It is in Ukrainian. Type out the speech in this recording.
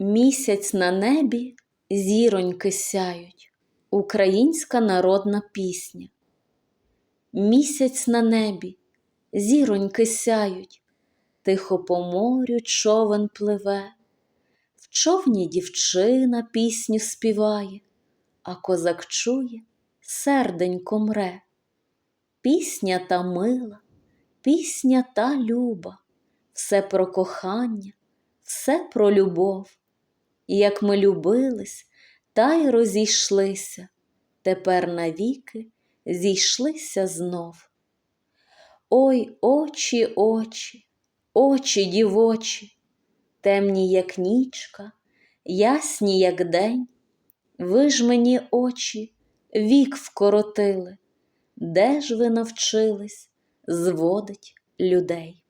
Місяць на небі, зіроньки сяють, українська народна пісня. Місяць на небі, зіроньки сяють, тихо по морю човен пливе, в човні дівчина пісню співає, а козак чує, серденько мре. Пісня та мила, пісня та люба, все про кохання, все про любов. І Як ми любились, та й розійшлися, тепер навіки зійшлися знов. Ой, очі, очі, очі дівочі, темні, як нічка, ясні, як день, ви ж мені очі вік вкоротили, де ж ви навчились зводить людей?